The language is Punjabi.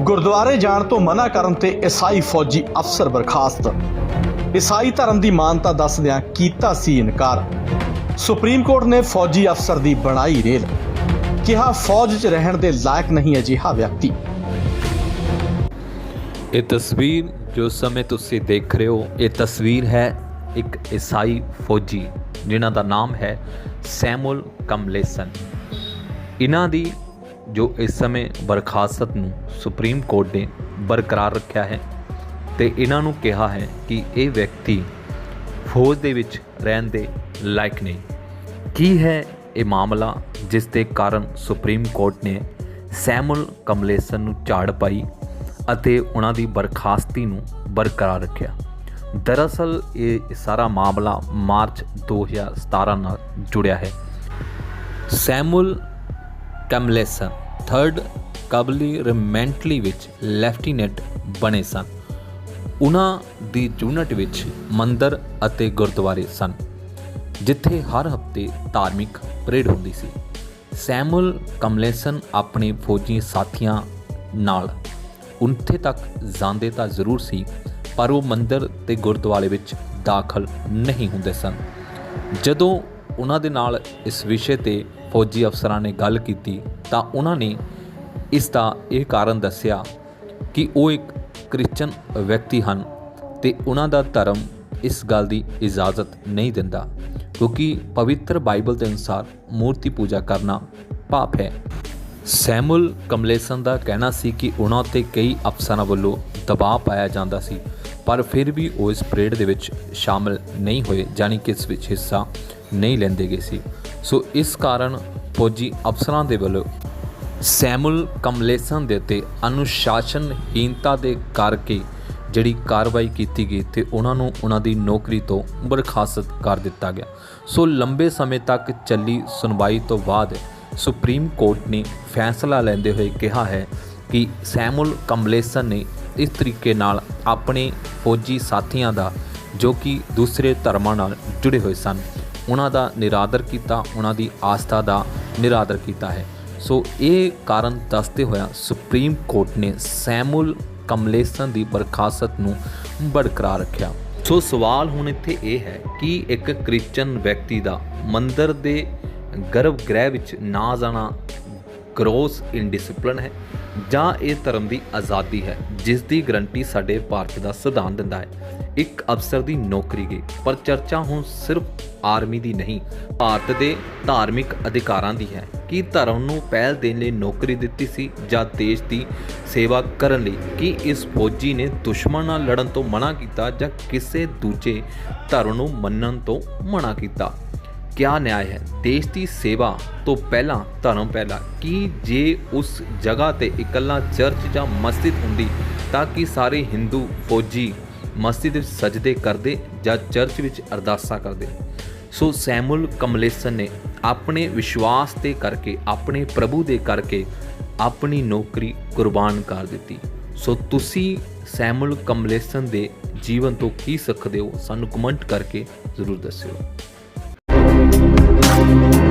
ਗੁਰਦੁਆਰੇ ਜਾਣ ਤੋਂ ਮਨਾ ਕਰਨ ਤੇ ਈਸਾਈ ਫੌਜੀ ਅਫਸਰ ਬਰਖਾਸਤ। ਈਸਾਈ ਧਰਮ ਦੀ ਮਾਨਤਾ ਦੱਸਦਿਆਂ ਕੀਤਾ ਸੀ ਇਨਕਾਰ। ਸੁਪਰੀਮ ਕੋਰਟ ਨੇ ਫੌਜੀ ਅਫਸਰ ਦੀ ਬਣਾਈ ਰੇਲ। ਕਿਹਾ, ਫੌਜ 'ਚ ਰਹਿਣ ਦੇ ਲਾਇਕ ਨਹੀਂ ਅਜਿਹਾ ਵਿਅਕਤੀ। ਇਹ ਤਸਵੀਰ ਜੋ ਸਮੇਂ ਤੁਸੀਂ ਦੇਖ ਰਹੇ ਹੋ, ਇਹ ਤਸਵੀਰ ਹੈ ਇੱਕ ਈਸਾਈ ਫੌਜੀ, ਜਿਨ੍ਹਾਂ ਦਾ ਨਾਮ ਹੈ ਸੈਮੂਅਲ ਕਮਲੇਸਨ। ਇਹਨਾਂ ਦੀ ਜੋ ਇਸ ਸਮੇਂ ਬਰਖਾਸਤ ਨੂੰ ਸੁਪਰੀਮ ਕੋਰਟ ਨੇ ਬਰਕਰਾਰ ਰੱਖਿਆ ਹੈ ਤੇ ਇਹਨਾਂ ਨੂੰ ਕਿਹਾ ਹੈ ਕਿ ਇਹ ਵਿਅਕਤੀ ਫੌਜ ਦੇ ਵਿੱਚ ਰਹਿਣ ਦੇ ਲਾਇਕ ਨਹੀਂ ਕੀ ਹੈ ਇਹ ਮਾਮਲਾ ਜਿਸ ਦੇ ਕਾਰਨ ਸੁਪਰੀਮ ਕੋਰਟ ਨੇ ਸੈਮੂਅਲ ਕਮਲੇਸਨ ਨੂੰ ਝਾੜ ਪਾਈ ਅਤੇ ਉਹਨਾਂ ਦੀ ਬਰਖਾਸਤੀ ਨੂੰ ਬਰਕਰਾਰ ਰੱਖਿਆ? ਦਰਅਸਲ ਇਹ ਸਾਰਾ ਮਾਮਲਾ ਮਾਰਚ 2017 ਨਾਲ ਜੁੜਿਆ ਹੈ। ਸੈਮੂਅਲ ਕਮਲੇਸਨ 3rd ਕਬਲੀ ਰਮੈਂਟਲੀ ਵਿੱਚ ਲੈਫਟੀਨੈਂਟ ਬਣੇ ਸਨ। ਉਹਨਾਂ ਦੀ ਯੂਨਿਟ ਵਿੱਚ ਮੰਦਰ ਅਤੇ ਗੁਰਦੁਆਰੇ ਸਨ, ਜਿੱਥੇ ਹਰ ਹਫ਼ਤੇ ਧਾਰਮਿਕ ਪਰੇਡ ਹੁੰਦੀ ਸੀ। ਸੈਮੂਅਲ ਕਮਲੇਸਨ ਆਪਣੇ ਫੌਜੀ ਸਾਥੀਆਂ ਨਾਲ ਉੱਥੇ ਤੱਕ ਜਾਂਦੇ ਤਾਂ ਜ਼ਰੂਰ ਸੀ, ਪਰ ਉਹ ਮੰਦਰ ਤੇ ਗੁਰਦੁਆਰੇ ਵਿੱਚ ਦਾਖਲ ਨਹੀਂ ਹੁੰਦੇ ਸਨ। ਜਦੋਂ ਉਹਨਾਂ ਦੇ ਨਾਲ ਇਸ ਵਿਸ਼ੇ ਤੇ ਫੌਜੀ ਅਫਸਰਾਂ ਨੇ ਗੱਲ ਕੀਤੀ ਤਾਂ ਉਹਨਾਂ ਨੇ ਇਸ ਦਾ ਇਹ ਕਾਰਨ ਦੱਸਿਆ ਕਿ ਉਹ ਇੱਕ ਕ੍ਰਿਸਚਨ ਵਿਅਕਤੀ ਹਨ ਤੇ ਉਹਨਾਂ ਦਾ ਧਰਮ ਇਸ ਗੱਲ ਦੀ ਇਜਾਜ਼ਤ ਨਹੀਂ ਦਿੰਦਾ ਕਿਉਂਕਿ ਪਵਿੱਤਰ ਬਾਈਬਲ ਦੇ ਅਨੁਸਾਰ ਮੂਰਤੀ ਪੂਜਾ ਕਰਨਾ ਪਾਪ ਹੈ। ਸੈਮੁਲ ਕਮਲੇਸਨ ਦਾ ਕਹਿਣਾ ਸੀ ਕਿ ਉਹਨਾਂ ਤੇ ਕਈ ਅਫਸਰਾਂ ਵੱਲੋਂ ਦਬਾਅ ਪਾਇਆ ਜਾਂਦਾ ਸੀ, ਪਰ ਫਿਰ ਵੀ ਉਹ ਇਸ ਪਰੇਡ ਦੇ ਵਿੱਚ ਸ਼ਾਮਲ ਨਹੀਂ ਹੋਏ ਜਾਨੀ ਕਿ ਇਸ ਵਿੱਚ ਹਿੱਸਾ ਨਹੀਂ ਲੈਂਦੇ ਗਏ ਸੀ। ਸੋ ਇਸ ਕਾਰਨ ਫੌਜੀ ਅਫਸਰਾਂ ਦੇ ਵੱਲੋਂ ਸੈਮੁਲ ਕਮਲੇਸਨ ਦੇ ਉੱਤੇ ਅਨੁਸ਼ਾਸਨਹੀਨਤਾ ਦੇ ਕਰਕੇ ਜਿਹੜੀ ਕਾਰਵਾਈ ਕੀਤੀ ਗਈ ਤੇ ਉਹਨਾਂ ਨੂੰ ਉਹਨਾਂ ਦੀ ਨੌਕਰੀ ਤੋਂ ਬਰਖਾਸਤ ਕਰ ਦਿੱਤਾ ਗਿਆ। ਸੋ ਲੰਬੇ ਸਮੇਂ ਤੱਕ ਚੱਲੀ ਸੁਣਵਾਈ ਤੋਂ ਬਾਅਦ ਸੁਪਰੀਮ ਕੋਰਟ ਨੇ ਫੈਸਲਾ ਲੈਂਦੇ ਹੋਏ ਕਿਹਾ ਹੈ ਕਿ ਸੈਮੁਲ ਕਮਲੇਸਨ ਨੇ ਇਸ ਤਰੀਕੇ ਨਾਲ ਆਪਣੇ ਫੌਜੀ ਸਾਥੀਆਂ ਦਾ, ਜੋ ਕਿ ਦੂਸਰੇ ਧਰਮਾਂ ਨਾਲ ਜੁੜੇ ਹੋਏ ਸਨ, ਉਹਨਾਂ ਦਾ ਨਿਰਾਦਰ ਕੀਤਾ, ਉਹਨਾਂ ਦੀ ਆਸਥਾ ਦਾ ਨਿਰਾਦਰ ਕੀਤਾ ਹੈ। ਸੋ ਇਹ ਕਾਰਨ ਦੱਸਦੇ ਹੋਇਆ ਸੁਪਰੀਮ ਕੋਰਟ ਨੇ ਸੈਮੁਲ ਕਮਲੇਸਨ ਦੀ ਬਰਖਾਸਤ ਨੂੰ ਬਰਕਰਾਰ ਰੱਖਿਆ। ਸੋ ਸਵਾਲ ਹੁਣ ਇੱਥੇ ਇਹ ਹੈ ਕਿ ਇੱਕ ਕ੍ਰਿਸਚਨ ਵਿਅਕਤੀ ਦਾ ਮੰਦਰ ਦੇ ਗਰਭ ਗ੍ਰਹਿ ਵਿੱਚ ਨਾ ਜਾਣਾ ਗਰੋਸ ਇਨਡਿਸਪਲਿਨ ਹੈ ਜਾਂ ਇਹ ਧਰਮ ਦੀ ਆਜ਼ਾਦੀ ਹੈ, ਜਿਸ ਦੀ ਗਰੰਟੀ ਸਾਡੇ ਭਾਰਤ ਦਾ ਸੰਵਿਧਾਨ ਦਿੰਦਾ ਹੈ। ਇੱਕ ਅਫਸਰ ਦੀ ਨੌਕਰੀ ਗਈ, ਪਰ ਚਰਚਾ ਹੁਣ ਸਿਰਫ ਆਰਮੀ ਦੀ ਨਹੀਂ, ਭਾਰਤ ਦੇ ਧਾਰਮਿਕ ਅਧਿਕਾਰਾਂ ਦੀ ਹੈ। ਕੀ ਧਰਮ ਨੂੰ ਪਹਿਲ ਦੇਣ ਲਈ ਨੌਕਰੀ ਦਿੱਤੀ ਸੀ ਜਾਂ ਦੇਸ਼ ਦੀ ਸੇਵਾ ਕਰਨ ਲਈ? ਕੀ ਇਸ ਫੌਜੀ ਨੇ ਦੁਸ਼ਮਣ ਨਾਲ ਲੜਨ ਤੋਂ ਮਨਾ ਕੀਤਾ ਜਾਂ ਕਿਸੇ ਦੂਜੇ ਧਰਮ ਨੂੰ ਮੰਨਣ ਤੋਂ ਮਨਾ ਕੀਤਾ? ਕਿਆ ਨਿਆਂ ਹੈ? ਦੇਸ਼ ਦੀ ਸੇਵਾ ਤੋਂ ਪਹਿਲਾਂ ਧਰਮ ਪਹਿਲਾਂ। ਕੀ ਜੇ ਉਸ ਜਗ੍ਹਾ ਤੇ ਇਕੱਲਾ ਚਰਚ ਜਾਂ ਮਸਜਿਦ ਹੁੰਦੀ ਤਾਂ ਕਿ ਸਾਰੇ ਹਿੰਦੂ, ਫੌਜੀ ਮਸਜਿਦ ਵਿੱਚ ਸਜਦੇ ਕਰਦੇ ਜਾਂ ਚਰਚ ਵਿੱਚ ਅਰਦਾਸਾਂ ਕਰਦੇ? ਸੋ ਸੈਮੂਅਲ ਕਮਲੇਸਨ ਨੇ ਆਪਣੇ ਵਿਸ਼ਵਾਸ ਤੇ ਕਰਕੇ, ਆਪਣੇ ਪ੍ਰਭੂ ਦੇ ਕਰਕੇ ਆਪਣੀ ਨੌਕਰੀ ਕੁਰਬਾਨ ਕਰ ਦਿੱਤੀ। ਸੋ ਤੁਸੀਂ ਸੈਮੂਅਲ ਕਮਲੇਸਨ ਦੇ ਜੀਵਨ ਤੋਂ ਕੀ ਸਿੱਖਦੇ ਹੋ? ਸਾਨੂੰ ਕਮੈਂਟ ਕਰਕੇ ਜ਼ਰੂਰ ਦੱਸਿਓ। Thank you.